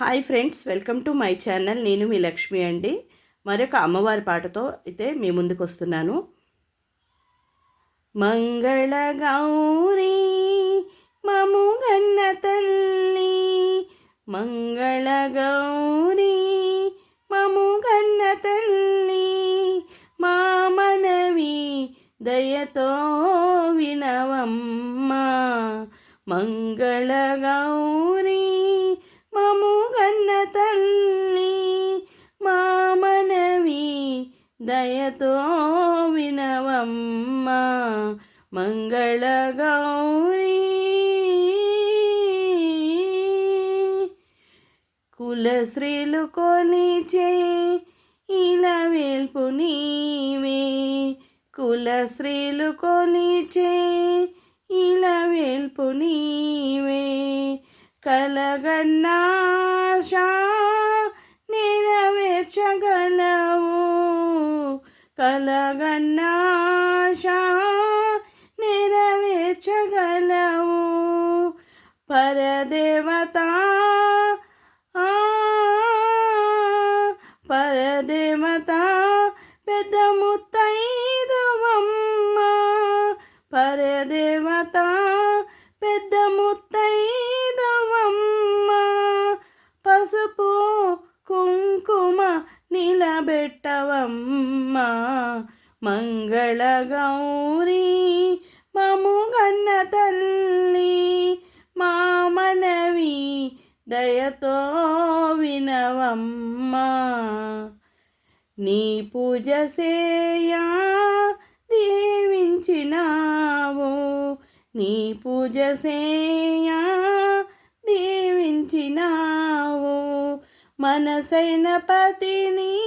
Hi friends welcome to my channel. నేను మీ లక్ష్మి అండి. మరొక అమ్మవారి పాటతో అయితే మీ ముందుకు వస్తున్నాను మంగళ గౌరీ మముగన్న తల్లి మంగళ గౌరీ మముగన్న తల్లి మా మనవి దయతో వినవమ్మ. మంగళ గౌరీ మముగన్న తల్లి మా మనవి దయతో వినవమ్మ మంగళ గౌరీ. కులశ్రీలు స్త్రీలు కొలిచే ఇలా వెల్పు నీవే కులశ్రీలు కొలిచే ఇలా వెల్పు నీవే. కలగన్నాశ నెరవేర్చగలవు. కలగన్నాశ నెరవేర్చగలవు. పరదేవత ఆ, పరదేవత పెద్ద ముత్తైదువమ్మ. పరదేవత పెద్ద ముత్త నిలబెట్టవమ్మ మంగళ గౌరీ మము తల్లి మా మనవి దయతో వినవమ్మ. నీ పూజ సేయా దీవించినావు. నీ పూజ సేయా దీవించినావు. మనసైన పతిని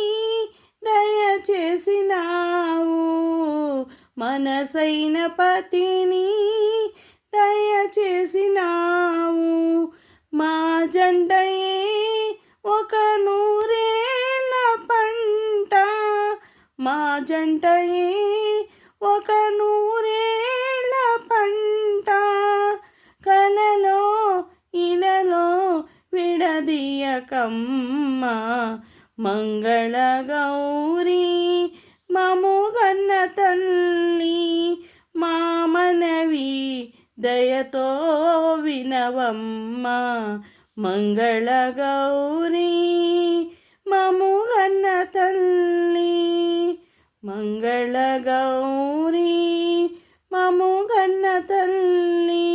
దయచేసినావు. మనసైన పతిని దయచేసినావు. మా జండయే ఒక నూరేళ్ళ పంట. మా జంటయే ఒక నూరేళ్ళ పంట. కలలో ఇలలో విడదీయకమ్మా. ಮಂಗಳ ಗೌರಿ ಮಮುಗನ್ನ ತಲ್ಲಿ ಮಾಮನವಿ ದಯತೋ ವಿನವಮ್ಮ ಮಂಗಳ ಗೌರಿ ಮಮುಗನ್ನ ತಲ್ಲಿ ಮಂಗಳ ಗೌರಿ ಮಮುಗನ್ನ ತಲ್ಲಿ